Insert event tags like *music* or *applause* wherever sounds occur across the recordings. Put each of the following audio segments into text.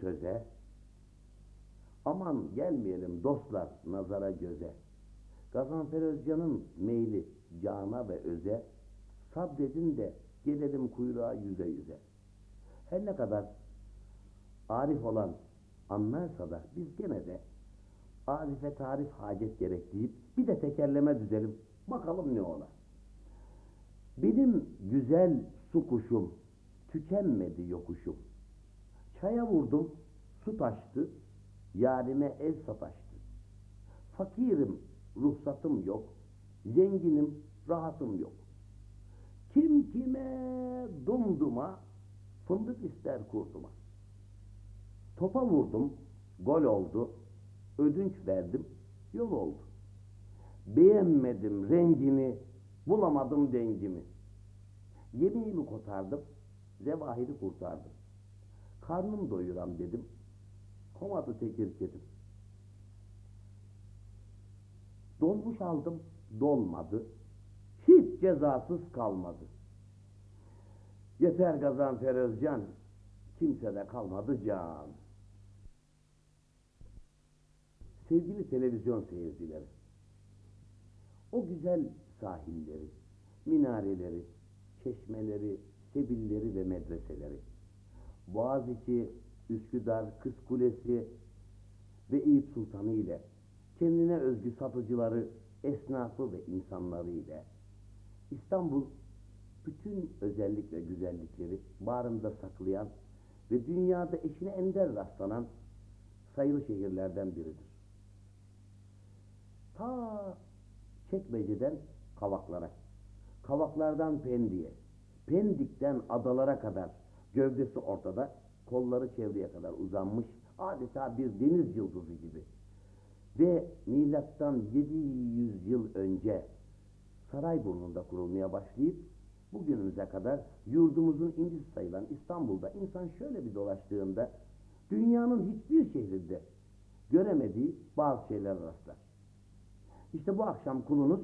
söze. Aman gelmeyelim dostlar nazara göze. Gazanfer Özcan'ın meyli cana ve öze. Sabredin de gelelim kuyruğa yüze yüze. Her ne kadar arif olan anlarsa da biz gene de arife tarif hacet gerek deyip bir de tekerleme düzelim. Bakalım ne ola. Benim güzel su kuşum, tükenmedi yokuşum. Çaya vurdum, su taştı, yarime el sataştı. Fakirim, ruhsatım yok, zenginim, rahatım yok. Kim kime dumduma, fındık ister kurduma. Topa vurdum, gol oldu, ödünç verdim, yol oldu. Beğenmedim rengini, bulamadım dengimi. Yemeğimi kotardım, zevahiri kurtardım. Karnım doyuram dedim, komadı tekir kedim. Dolmuş aldım, dolmadı, hiç cezasız kalmadı. Yeter Gazanfer Özcan, kimse de kalmadı can. Sevgili televizyon seyircileri, o güzel sahilleri, minareleri, çeşmeleri, sebilleri ve medreseleri, Boğaziçi, Üsküdar, Kız Kulesi ve Eyüp Sultanı ile kendine özgü satıcıları, esnafı ve insanları ile İstanbul bütün özellik ve güzellikleri bağrında saklayan ve dünyada eşine ender rastlanan sayılı şehirlerden biridir. Ta Çekmece'den Kavaklara, Kavaklardan Pendik'e, Pendik'ten adalara kadar gövdesi ortada, kolları çevreye kadar uzanmış adeta bir deniz yıldızı gibi. Ve milattan 700 yıl önce Sarayburnu'nda kurulmaya başlayıp bugünümüze kadar yurdumuzun incisi sayılan İstanbul'da insan şöyle bir dolaştığında dünyanın hiçbir şehrinde göremediği bazı şeyler rastlar. İşte bu akşam kulunuz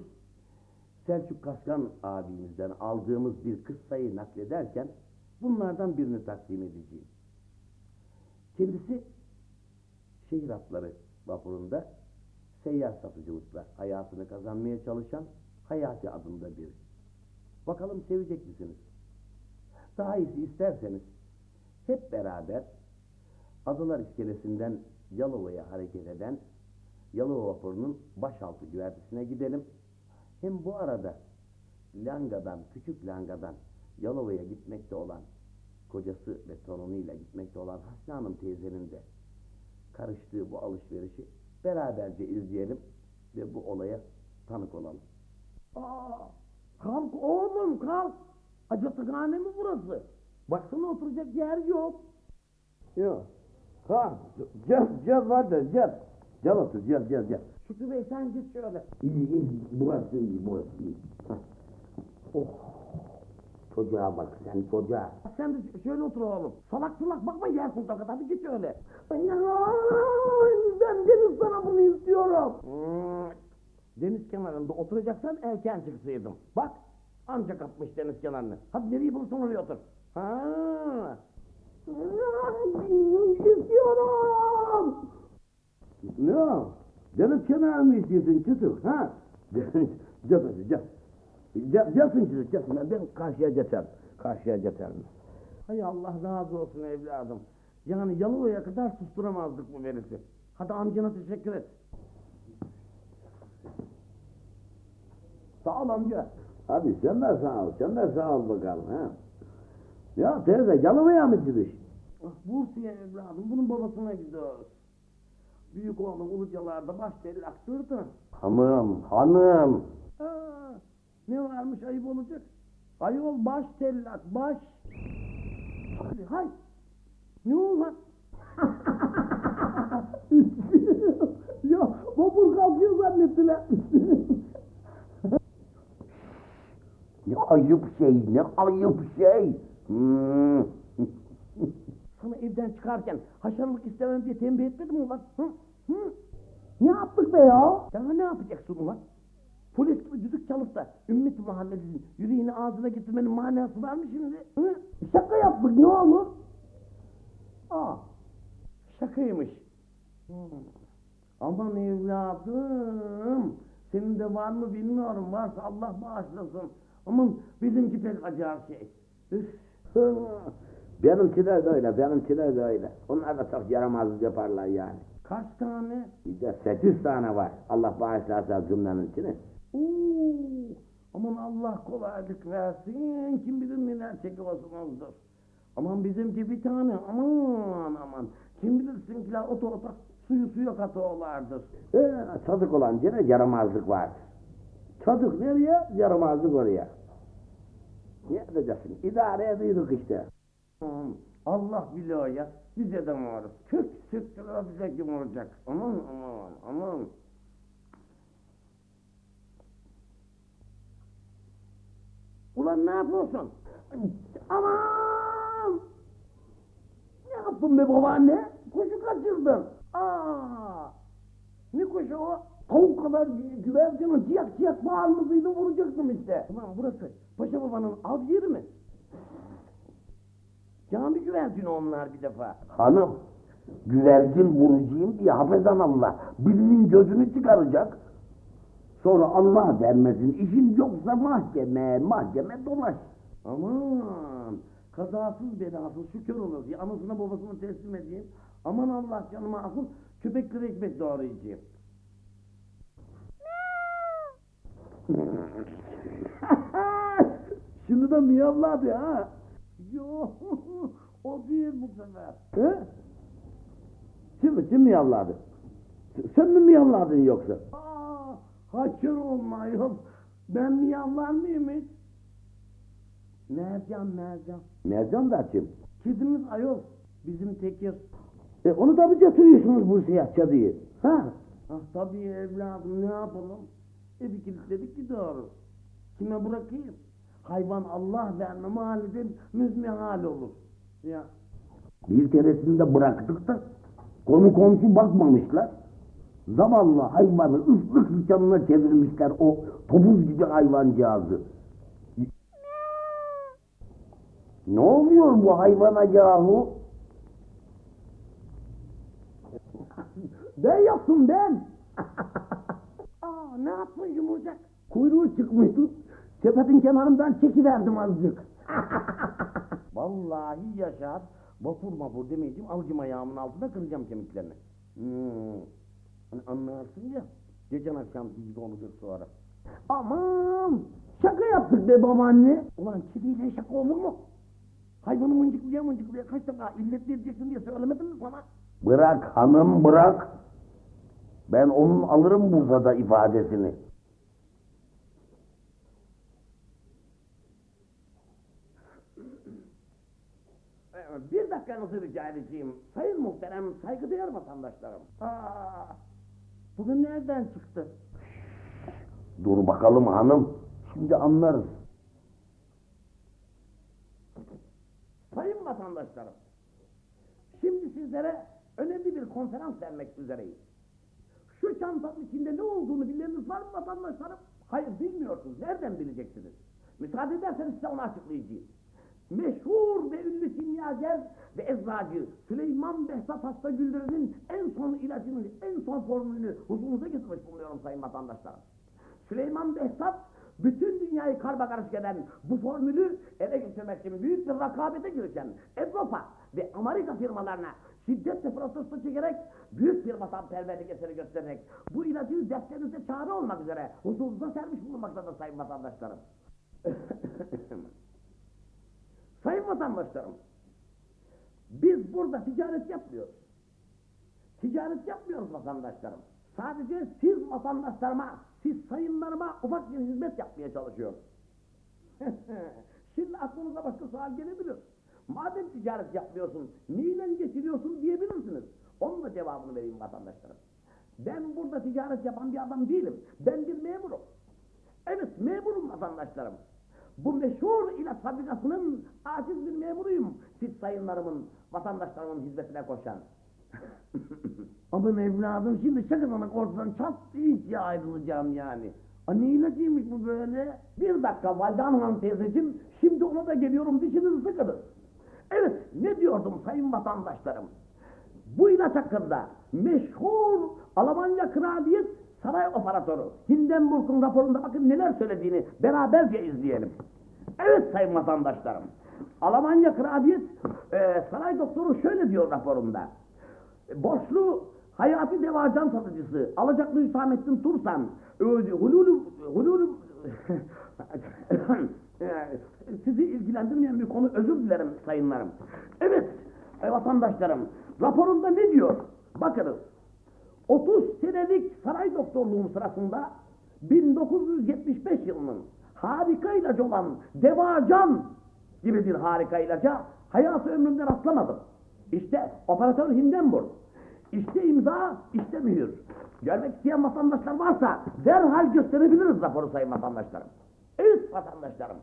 Selçuk Kaskan abimizden aldığımız bir kıssayı naklederken bunlardan birini takdim edeceğim. Kendisi şehir atları vapurunda seyyar satıcılıkla hayatını kazanmaya çalışan Hayati adında biri. Bakalım sevecek misiniz? Daha iyisi isterseniz hep beraber Adalar İskelesi'nden Yalova'ya hareket eden Yalova vapurunun başaltı güvertesine gidelim. Hem bu arada Langa'dan, küçük Langa'dan Yalova'ya gitmekte olan kocası ve torunuyla gitmekte olan Hasne Hanım teyzenin de karıştığı bu alışverişi beraberce izleyelim ve bu olaya tanık olalım. Aa, kalk oğlum kalk. Acıtıkhane mi burası? Baksana oturacak yer yok. Yok. Ha, gel, gel var da gel. Gel otur, gel, gel, gel. Şükrü Bey sen git şöyle. İyi, iyi, burası iyi, burası iyi. Hah. Oh, çocuğa bak sen çocuğa. Sen de şöyle otur oğlum. Salak salak bakma yer kurtulacak hadi git şöyle. Ay, ben deniz tarafını istiyorum. Hmm, Deniz kenarında oturacaksan erken çıksaydım. Bak ancak kapmış deniz kenarını. Hadi nereyi bulursan oraya otur. Ha. İstiyorum. Ne o? Deniz kenarı mı istiyorsun çıtır, ha? *laughs* Gel, gel, gel. Gel, gelsin çıtır, gelsin. Ben karşıya geçerim. Karşıya geçerim. Hay Allah razı olsun evladım. Yani Yalova'ya kadar susturamazdık bu verisi. Hadi amcana teşekkür et. Sağ ol amca. Hadi sen de sağ ol, sen de sağ ol bakalım ha. Ya teyze Yalova'ya mı gidiş? Ah, Bursa'ya evladım bunun babasına gidiyoruz. Büyük oğlum Ulucalar'da baş deli aktırdı. Hanım, hanım. Aa, ne varmış ayıp olacak? Ayol baş tellak baş. Hadi hay. Ne oldu lan? *laughs* ya vapur kalkıyor zannettiler. *laughs* ne ayıp şey, ne ayıp şey. Hmm. *laughs* Sana evden çıkarken haşarılık istemem diye tembih etmedim ulan? Hı? Hı? Ne yaptık be ya? Ya ne yapacaksın ulan? Polis gibi düdük çalıp da ümmet mahallesinin yüreğini ağzına getirmenin manası var mı şimdi? Hı? Şaka yaptık ne olur? mıymış? Hmm. Aman evladım. Senin de var mı bilmiyorum. Varsa Allah bağışlasın. Aman bizimki pek acayip şey. Üf. *laughs* Benimkiler de öyle, benimkiler de öyle. Onlar da çok yaramazlık yaparlar yani. Kaç tane? Bir de sekiz tane var. Allah bağışlarsa cümlenin içine. Oo, aman Allah kolaylık versin. Kim bilir neler çekiyorsunuzdur. Aman bizimki bir tane. Aman aman. Kim bilir sizinkiler ota ota suyu suya katıyorlardır. Ee, çocuk olan yine yaramazlık var. Çocuk nereye, yaramazlık oraya. Ne edeceksin? İdare ediyoruz işte. Allah biliyor ya. Bize de maruz. Kök sıktılar bize kim olacak. Aman aman aman. Ulan ne yapıyorsun? Aman! Ne yaptın be babaanne? Kuşu kaçırdın. Aa! Ne kuşu o? Tavuk kadar gü- güvercinin ciyak ciyak bağırmasıydı vuracaktım işte. Ulan burası Paşa babanın av yeri mi? Cami güvercini onlar bir defa. Hanım, güvercin vurucuyum diye hafezan Allah birinin gözünü çıkaracak. Sonra Allah vermesin, işin yoksa mahkeme, mahkeme dolaş. Aman kazasız belasız şükür diye anasına babasına teslim edeyim. Aman Allah canıma alsın köpekleri ekmek doğrayacağım. *laughs* Şimdi de miyavladı ha. Yok *laughs* o değil bu sefer. He? Kim, kim miyavladı? Sen mi miyavladın yoksa? Aa, haşır olmayın. Ben miyavlar mıyım hiç? Mercan mercan. Mercan da kim? Kedimiz ayol. Bizim tekir. E onu da mı götürüyorsunuz bu siyah cadıyı? Ha? Ah tabii evladım ne yapalım? Evi kilitledik gidiyoruz. Kime bırakayım? Hayvan Allah verme mahallede müzmihal olur. Ya Bir keresinde bıraktık da konu komşu bakmamışlar. Zavallı hayvanı ıslık sıçanına çevirmişler o topuz gibi hayvancağızı. Ne oluyor bu hayvana yahu? ben yaptım ben. *laughs* Aa ne yaptın yumurcak? Kuyruğu çıkmıştı. Sepetin kenarından çekiverdim azıcık. *laughs* Vallahi yaşar. Vapur vapur demeyeceğim. Alacağım ayağımın altına kıracağım kemiklerini. Hmm. Hani anlarsın ya. Geçen akşam gibi konuşur sonra. Aman! Şaka yaptık be babaanne. Ulan kediyle şaka olur mu? Hayvanı mıncıklaya mıncıklaya kaç defa illet vereceksin diye söylemedim mi sana? Bırak hanım bırak. Ben onun alırım Bursa'da ifadesini. Ee, Bir dakikanızı rica edeceğim. Sayın muhterem, saygıdeğer vatandaşlarım. Aa, bugün nereden çıktı? Dur bakalım hanım. Şimdi anlarız. Sayın vatandaşlarım, şimdi sizlere önemli bir konferans vermek üzereyim. Şu çantanın içinde ne olduğunu bileniniz var mı vatandaşlarım? Hayır bilmiyorsunuz. Nereden bileceksiniz? Müsaade ederseniz size onu açıklayacağım. Meşhur ve ünlü kimyager ve eczacı Süleyman Behzat Hasta Güldürü'nün en son ilacını, en son formülünü huzurunuza getirmiş bulunuyorum sayın vatandaşlarım. Süleyman Behzat bütün dünyayı karma karışık eden bu formülü ele geçirmek için büyük bir rakabete girişen Avrupa ve Amerika firmalarına şiddetle protesto çekerek büyük bir vatanperverlik eseri göstererek bu ilacı dertlerinize çare olmak üzere huzurunuza sermiş bulunmaktadır sayın vatandaşlarım. *laughs* sayın vatandaşlarım, biz burada ticaret yapmıyoruz. Ticaret yapmıyoruz vatandaşlarım. Sadece siz vatandaşlarıma, siz sayınlarıma ufak bir hizmet yapmaya çalışıyoruz. *laughs* Şimdi aklınıza başka sual gelebilir. Madem ticaret yapmıyorsun, neyle geçiriyorsun diyebilirsiniz. Onun da cevabını vereyim vatandaşlarım. Ben burada ticaret yapan bir adam değilim. Ben bir memurum. Evet memurum vatandaşlarım. Bu meşhur ilaç fabrikasının aciz bir memuruyum. Siz sayınlarımın, vatandaşlarımın hizmetine koşan. *laughs* Aman evladım şimdi şakadan ortadan çat diye ayrılacağım yani. A ne ilacıymış bu böyle? Bir dakika Valide Hanım teyzeciğim, şimdi ona da geliyorum dişinizi sıkınız. Evet, ne diyordum sayın vatandaşlarım? bu ilaç hakkında meşhur Almanya Kraliyet Saray Operatörü Hindenburg'un raporunda bakın neler söylediğini beraberce izleyelim. Evet sayın vatandaşlarım. Almanya Kraliyet e, Saray Doktoru şöyle diyor raporunda. Borçlu Hayati Devacan satıcısı alacaklı Hüsamettin Tursan hululu hululu *laughs* e, sizi ilgilendirmeyen bir konu özür dilerim sayınlarım. Evet e, vatandaşlarım raporunda ne diyor? Bakınız 30 senelik saray doktorluğum sırasında 1975 yılının harika ilacı olan Devacan gibi bir harika ilaca hayatı ömrümde rastlamadım. İşte operatör Hindenburg. İşte imza, işte mühür. Görmek isteyen vatandaşlar varsa derhal gösterebiliriz raporu sayın vatandaşlarım. Evet vatandaşlarım.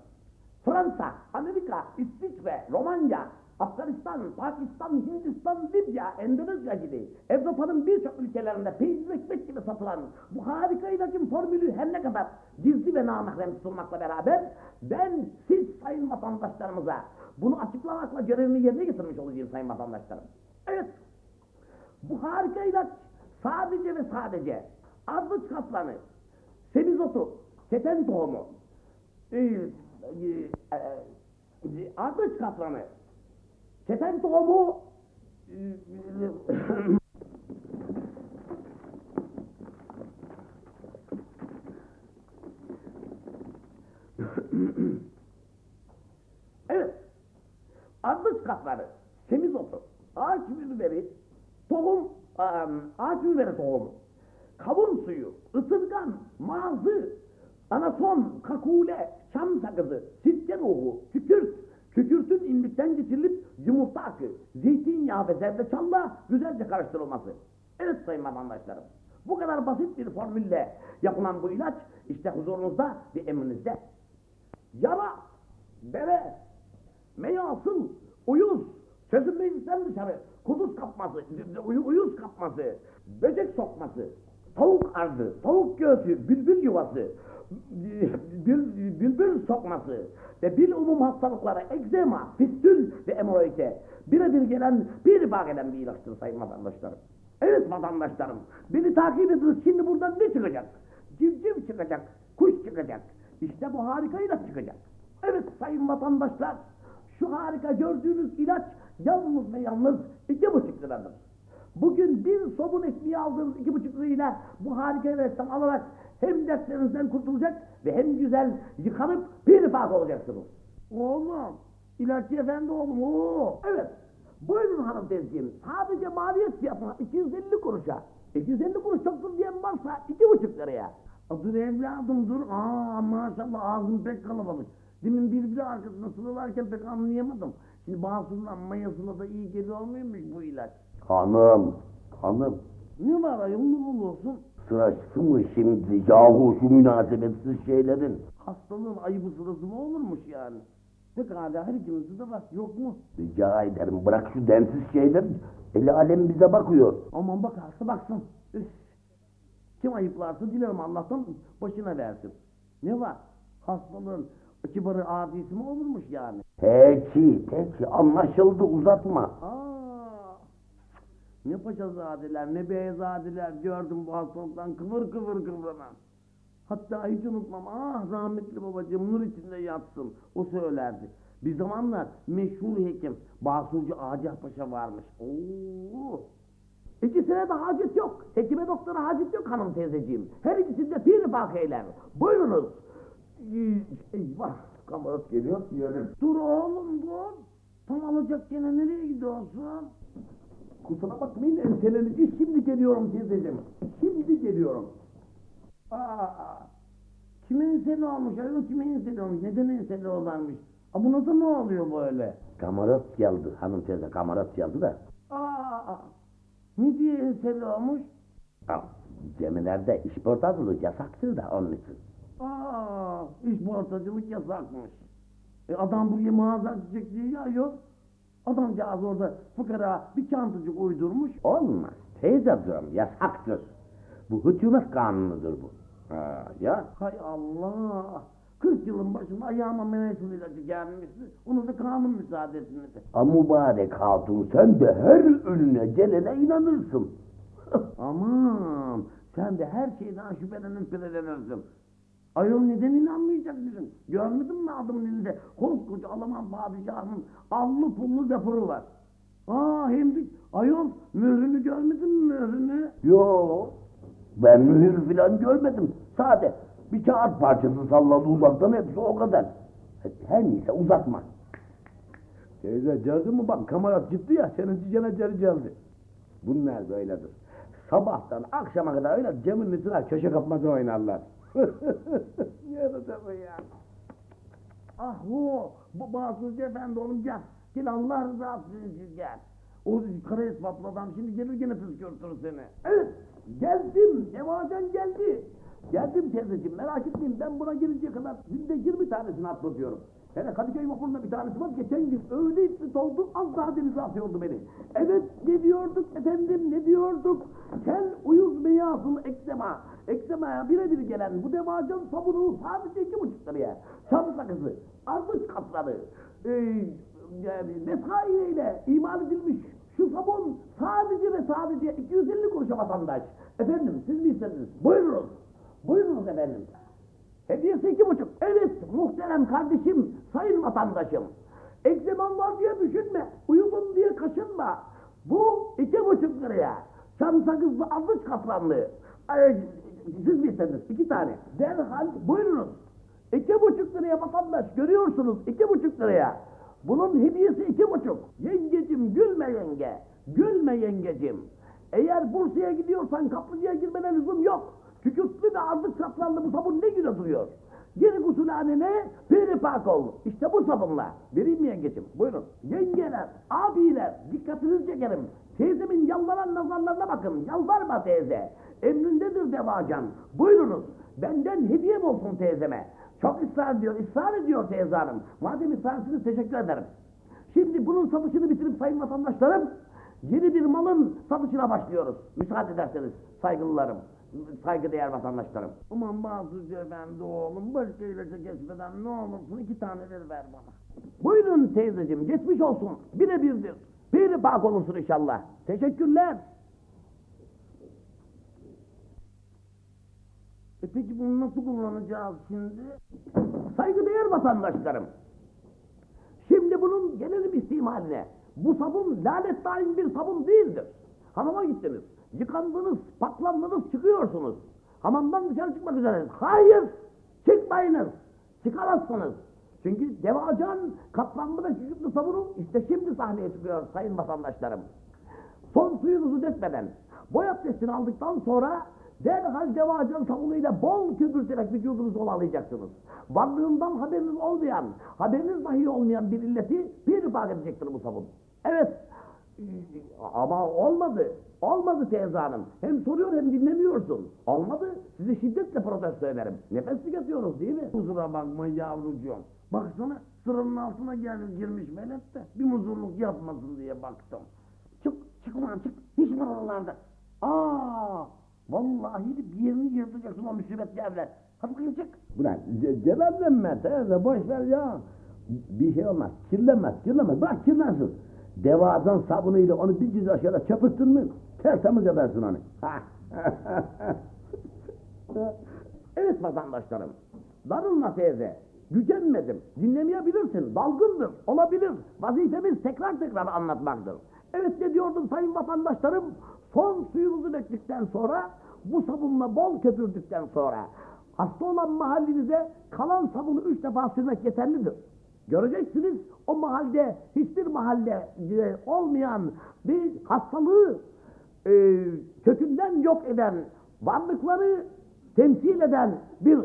Fransa, Amerika, İsviçre, Romanya, Afganistan, Pakistan, Hindistan, Libya, Endonezya gibi Avrupa'nın birçok ülkelerinde peynir ekmek gibi satılan bu harika ilacın formülü her ne kadar gizli ve namahrem tutulmakla beraber ben siz sayın vatandaşlarımıza bunu açıklamakla görevimi yerine getirmiş olacağım sayın vatandaşlarım. Evet, bu harika ilaç sadece ve sadece ardıç kaplanı, semizotu, keten tohumu, e, e, e, ardıç kaplanı, keten tohumu, evet, ardıç kapları, semizotu, ağaç biberi, tohum, em, ağaç biberi tohumu, kavun suyu, ısırgan, mazı, anason, kakule, çam sakızı, sirke ruhu, kükürt, kükürtün imlikten geçirilip yumurta akı, zeytinyağı ve zerdeçalla güzelce karıştırılması. Evet sayın vatandaşlarım, bu kadar basit bir formülle yapılan bu ilaç işte huzurunuzda ve emrinizde. Yara, bere, meyasıl, uyuz, sözün meclisten dışarı, kuduz kapması, uy- uyuz kapması, böcek sokması, tavuk ardı, tavuk göğsü, bülbül yuvası, bül- bülbül sokması ve bil umum hastalıklara egzema, fistül ve hemoroide birebir gelen, bir bağ bir ilaçtır sayın vatandaşlarım. Evet vatandaşlarım, beni takip ediniz şimdi buradan ne çıkacak? Civciv çıkacak, kuş çıkacak. İşte bu harika ilaç çıkacak. Evet sayın vatandaşlar, şu harika gördüğünüz ilaç yalnız ve yalnız iki buçuk liradır. Bugün bir sobun ekmeği aldığınız iki buçuk lirayla bu harika ilaçtan alarak hem dertlerinizden kurtulacak ve hem güzel yıkanıp bir fark olacaksınız. Oğlum, ilaççı efendi oğlum oo. Evet, buyurun hanım teyzeciğim. Sadece maliyet fiyatına 250 kuruşa. 250 kuruş çoktur diyen varsa iki buçuk liraya. Dur evladım dur. Aa maşallah ağzım pek kalabalık. Demin birbiri arkasında sıralarken pek anlayamadım. Şimdi basından mayasına da iyi geliyor muymuş bu ilaç? Hanım, hanım. Ne var ayol ne olursun? Sırası mı şimdi yahu şu münasebetsiz şeylerin? Hastalığın ayıbı sırası mı olurmuş yani? Pekala her ikimizde de var yok mu? Rica ederim bırak şu densiz şeyleri. El alem bize bakıyor. Aman bakarsa baksın. Üf. Kim ayıplarsa dilerim Allah'tan başına versin. Ne var? Hastalığın kibarı adisi mi olurmuş yani? Peki, peki anlaşıldı uzatma. Aa, ne paşazadeler ne beyzadeler gördüm bu hastalıktan kıvır kıvır kıvranan. Hatta hiç unutmam ah rahmetli babacığım nur içinde yatsın o söylerdi. Bir zamanlar meşhur hekim Basurcu Agah Paşa varmış. Oo. İkisine de hacet yok. Hekime doktora hacet yok hanım teyzeciğim. Her ikisinde bir bak eyler. Buyurunuz. Eyvah kamerat geliyor diyelim. Dur oğlum dur. Tam alacak gene nereye gidiyorsun? Kusura bakmayın enselenici şimdi geliyorum teyzeciğim. Şimdi geliyorum. Aa, kime enseli olmuş? Ayol kime enseli olmuş? Neden enseli olarmış? Aa, bu nasıl ne oluyor böyle? Kamarat geldi hanım teyze kamarat geldi da. Aa, ne diye enseli olmuş? Al, Gemilerde işportacılık yasaktır da onun için. Aa, iş portacılık yasakmış. E adam buraya mağaza açacak diye ya yok. Adamcağız orada fıkara bir çantacık uydurmuş. Olmaz. Teyze diyorum yasaktır. Bu hükümet kanunudur bu. Ha, ya Hay Allah! 40 yılın başında ayağıma menekul ilacı gelmişti. Onu da kanun müsaade etmedi. A mübarek hatun sen de her önüne gelene inanırsın. Aman sen de her şeyden şüphelenip şüphelenirsin. Ayol neden inanmayacak mısın? Görmedin mi adamın elinde koskoca Alman padişahının allı pullu rapuru var. Aa hem de ayol mührünü görmedin mi mührünü? Yo, ben mühür filan görmedim. Sade bir kağıt parçası salladı uzaktan hepsi o kadar. Her neyse uzatma. Teyze gördün mü bak kamarat gitti ya senin gene geri geldi. Bunlar böyledir. Sabahtan akşama kadar öyle Cem'in içine köşe kapmaca oynarlar. *laughs* Yarıda bu ya. Ah bu, bu Basırcı Efendi oğlum gel. Gel Allah rızası için gel. O kara esvaplı adam şimdi gelir gene püskürtür seni. Evet, geldim. Devacan geldi. Geldim teyzeciğim merak etmeyin ben buna gelinceye kadar günde 20 tanesini atlatıyorum. Hele Kadıköy vapurunda bir tanesi var geçen gün öyle ifrit oldu az daha denize atıyordu beni. Evet ne diyorduk efendim ne diyorduk? Kel uyuz beyazın eksema. Eksemaya birebir gelen bu devacan sabunu sadece iki buçuk liraya. Çam sakızı, ardıç katları, e, yani vesaire ile imal edilmiş şu sabun sadece ve sadece 250 kuruşa vatandaş. Efendim siz mi istediniz? Buyurunuz. Buyurunuz efendim. Hediyesi iki buçuk. Evet muhterem kardeşim, sayın vatandaşım. Egzeman var diye düşünme, uyudun diye kaşınma. Bu iki buçuk liraya. Çam sakızlı ardıç kaplanlı. Ay, siz mi istediniz? İki tane. Derhal buyurunuz. İki buçuk liraya vatandaş görüyorsunuz iki buçuk liraya. Bunun hediyesi iki buçuk. Yengecim gülme yenge. Gülme yengecim. Eğer Bursa'ya gidiyorsan kaplıcaya girmene lüzum yok. Kükürtlü ve ardıç kaplanlı bu sabun ne güne duruyor. Geri gusülhanene peri pak ol. İşte bu sabunla. Vereyim mi yengecim? Buyurun. Yengeler, abiler dikkatinizi çekerim. Teyzemin yalvaran nazarlarına bakın. Yalvarma teyze. Emrindedir devacan. Buyurunuz. Benden hediyem olsun teyzeme. Çok ısrar ediyor, ısrar ediyor teyze hanım. Madem ısrarsınız teşekkür ederim. Şimdi bunun satışını bitirip sayın vatandaşlarım, yeni bir malın satışına başlıyoruz. Müsaade ederseniz saygılılarım, saygıdeğer vatandaşlarım. Aman bazıca ben de oğlum, başka ilaca geçmeden ne olursun iki tane ver, ver bana. Buyurun teyzeciğim, geçmiş olsun. Birebirdir. Bir bak olursun inşallah. Teşekkürler. E peki bunu nasıl kullanacağız şimdi? Saygıdeğer vatandaşlarım. Şimdi bunun gelelim istimaline. Bu sabun lanet daim bir sabun değildir. Hamama gittiniz, yıkandınız, paklandınız, çıkıyorsunuz. Hamamdan dışarı çıkmak üzeresiniz. Hayır, çıkmayınız, çıkamazsınız. Çünkü devacan katlandı ve küçüklü sabunu işte şimdi sahneye çıkıyor sayın vatandaşlarım. Son suyunuzu dökmeden, boy abdestini aldıktan sonra derhal devacan sabunuyla bol köpürterek vücudunuzu ovalayacaksınız. Varlığından haberiniz olmayan, haberiniz dahi olmayan bir illeti bir bak edecektir bu sabun. Evet, ama olmadı. Olmadı teyze hanım. Hem soruyor hem dinlemiyorsun. Olmadı. Sizi şiddetle protesto ederim. Nefes tüketiyoruz değil mi? Kusura bakma yavrucuğum. Baksana sıranın altına gel, girmiş melek de bir muzurluk yapmasın diye baktım. Çık, çık ulan çık. Var oralarda? Aa, vallahi bir yerini yırtacaksın o musibetli evler. Hadi bakayım. Bırak, ce- celallenme teyze, boş ya. Bir şey olmaz, kirlenmez, kirlenmez. Bırak kirlensin. Devadan sabunuyla onu bir güzel aşağıda çöpürttün mü, tertemiz edersin onu. *laughs* Evet vatandaşlarım, darılma teyze. Gücenmedim, dinlemeyebilirsin, dalgındır, olabilir. Vazifemiz tekrar tekrar anlatmaktır. Evet ne diyordum sayın vatandaşlarım? Son suyunuzu döktükten sonra, bu sabunla bol köpürdükten sonra, hasta olan mahallinize kalan sabunu üç defa sürmek yeterlidir. Göreceksiniz o mahalde hiçbir mahalle e, olmayan bir hastalığı e, kökünden yok eden varlıkları temsil eden bir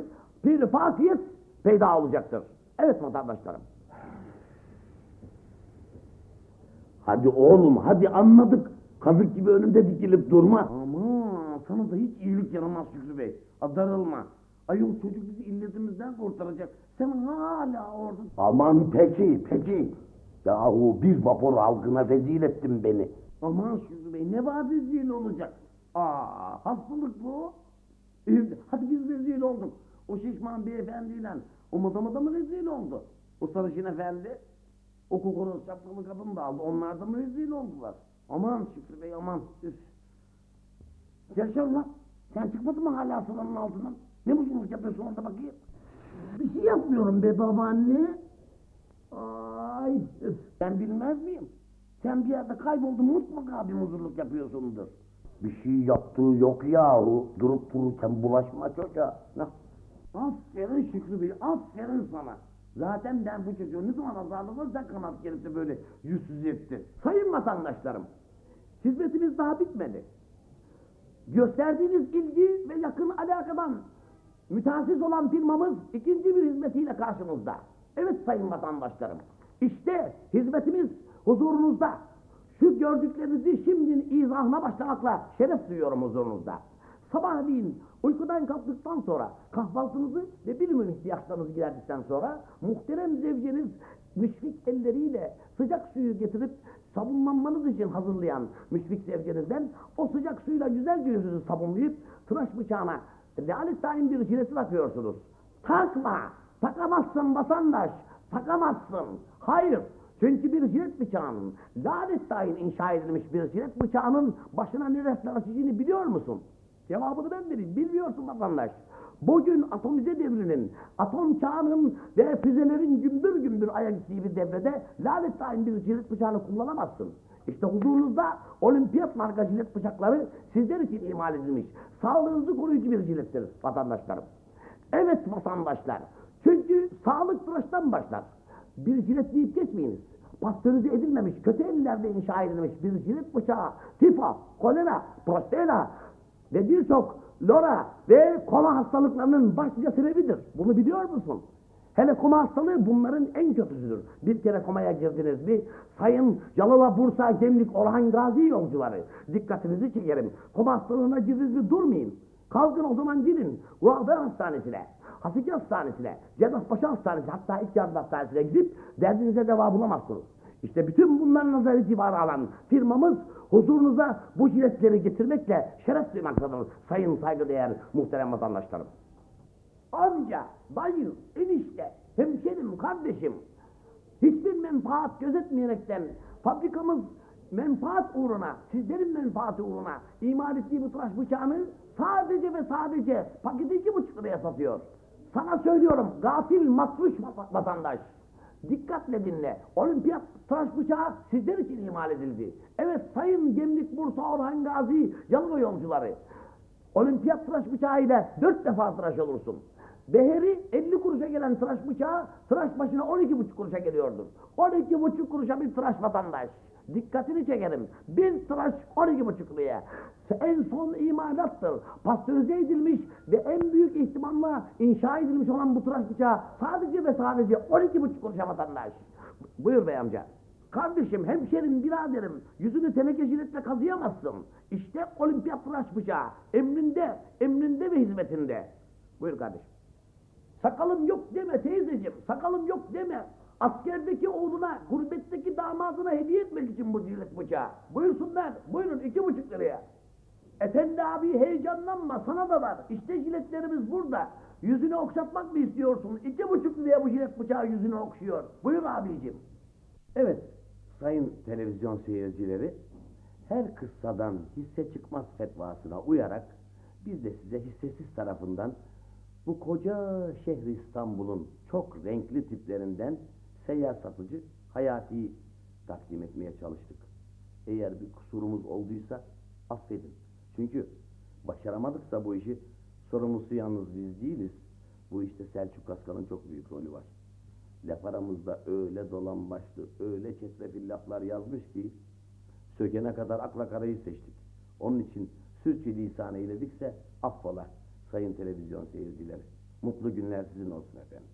bir fakiyet peyda olacaktır. Evet vatandaşlarım. Hadi oğlum, hadi anladık. Kazık gibi önümde dikilip durma. Ama sana da hiç iyilik yaramaz Şükrü Bey. Darılma. Ayol çocuk bizi illetimizden kurtaracak. Sen hala orada. Aman peki, peki. Yahu bir vapur halkına rezil ettin beni. Aman Şükrü Bey ne var rezil olacak? Aa hastalık bu. Ee, hadi biz rezil olduk. O şişman beyefendiyle Umuduma da mı rezil oldu? O sarışın efendi, o kukoroz şapkalı kadın da aldı. Onlar da mı rezil oldular? Aman Şükrü Bey aman. Üf. Yaşar lan. Sen çıkmadın mı hala sıranın altından? Ne mutluluk yapıyorsun orada bakayım? Bir şey yapmıyorum be babaanne. Ay üf. Ben bilmez miyim? Sen bir yerde kayboldun mutlaka bir muzurluk yapıyorsundur. Bir şey yaptığı yok yahu. Durup dururken bulaşma çocuğa. Nah. Aferin Şükrü Bey, aferin sana. Zaten ben bu çocuğu ne zaman azarladım kanat de böyle yüzsüz etti. Sayın vatandaşlarım, hizmetimiz daha bitmedi. Gösterdiğiniz ilgi ve yakın alakadan mütehassıs olan firmamız ikinci bir hizmetiyle karşınızda. Evet sayın vatandaşlarım, işte hizmetimiz huzurunuzda. Şu gördüklerinizi şimdi izahına başlamakla şeref duyuyorum huzurunuzda. Sabahleyin uykudan kalktıktan sonra kahvaltınızı ve bilimum ihtiyaçlarınızı giderdikten sonra muhterem zevceniz müşfik elleriyle sıcak suyu getirip sabunlanmanız için hazırlayan müşfik zevcenizden o sıcak suyla güzelce yüzünüzü sabunlayıp tıraş bıçağına lanet tayin bir jileti takıyorsunuz. Takma! Takamazsın vatandaş! Takamazsın! Hayır! Çünkü bir jilet bıçağının, lanet tayin inşa edilmiş bir jilet bıçağının başına ne restler açacağını biliyor musun? Cevabını ben vereyim. Bilmiyorsun vatandaş. Bugün atomize devrinin, atom çağının ve füzelerin gümbür gümbür ayak gittiği bir devrede lanet tayin bir jilet bıçağını kullanamazsın. İşte huzurunuzda olimpiyat marka jilet bıçakları sizler için imal edilmiş. Sağlığınızı koruyucu bir jilettir vatandaşlarım. Evet vatandaşlar. Çünkü sağlık tıraştan başlar. Bir jilet deyip geçmeyiniz. Pastörize edilmemiş, kötü ellerde inşa edilmiş bir jilet bıçağı, tifo, kolera, prostata ve birçok lora ve koma hastalıklarının başlıca sebebidir. Bunu biliyor musun? Hele koma hastalığı bunların en kötüsüdür. Bir kere komaya girdiniz mi? Sayın Yalova, Bursa, Gemlik, Orhan Gazi yolcuları. Dikkatinizi çekerim. Koma hastalığına girdiniz mi durmayın. Kalkın o zaman gidin. Ruhber Hastanesi'ne, Haseki Hastanesi'ne, Cerrahpaşa Hastanesi hatta yardım hastanesine gidip derdinize deva bulamazsınız. İşte bütün bunların nazar itibarı alan firmamız huzurunuza bu jiletleri getirmekle şeref duymaktadır sayın saygıdeğer muhterem vatandaşlarım. Amca, dayı, enişte, hemşerim, kardeşim hiçbir menfaat gözetmeyerekten fabrikamız menfaat uğruna, sizlerin menfaati uğruna imal ettiği bu tıraş bıçağını sadece ve sadece paketi iki buçuk liraya satıyor. Sana söylüyorum gafil matruş vata- vatandaş. Dikkatle dinle. Olimpiyat tıraş bıçağı sizler için imal edildi. Evet Sayın Gemlik Bursa Orhan Gazi Yalova yolcuları. Olimpiyat tıraş bıçağı ile dört defa tıraş olursun. Beheri 50 kuruşa gelen tıraş bıçağı tıraş başına 12,5 kuruşa geliyordur. 12,5 kuruşa bir tıraş vatandaş. Dikkatini çekerim. Bir tıraş 12,5 liraya. En son imalattır. Pastörize edilmiş ve en büyük ihtimalle inşa edilmiş olan bu tıraş bıçağı sadece ve sadece 12,5 kuruşa vatandaş. Buyur bey amca. Kardeşim, hemşerim, biraderim, yüzünü teneke jiletle kazıyamazsın. İşte olimpiyat tıraş bıçağı. Emrinde, emrinde ve hizmetinde. Buyur kardeşim. Sakalım yok deme teyzeciğim, sakalım yok deme. Askerdeki oğluna, gurbetteki damadına hediye etmek için bu jilet bıçağı. Buyursunlar, buyurun iki buçuk liraya. Efendi abi heyecanlanma, sana da var. İşte jiletlerimiz burada. Yüzünü okşatmak mı istiyorsun? İki buçuk liraya bu jilet bıçağı yüzünü okşuyor. Buyur abicim. Evet, sayın televizyon seyircileri, her kıssadan hisse çıkmaz fetvasına uyarak biz de size hissesiz tarafından bu koca şehri İstanbul'un çok renkli tiplerinden seyyar satıcı Hayati takdim etmeye çalıştık. Eğer bir kusurumuz olduysa affedin. Çünkü başaramadıksa bu işi sorumlusu yalnız biz değiliz. Bu işte Selçuk Aslan'ın çok büyük rolü var. Laf aramızda öyle dolambaçlı, öyle çetrefil laflar yazmış ki sökene kadar akla karayı seçtik. Onun için sürçülisan eyledikse affola sayın televizyon seyircileri. Mutlu günler sizin olsun efendim.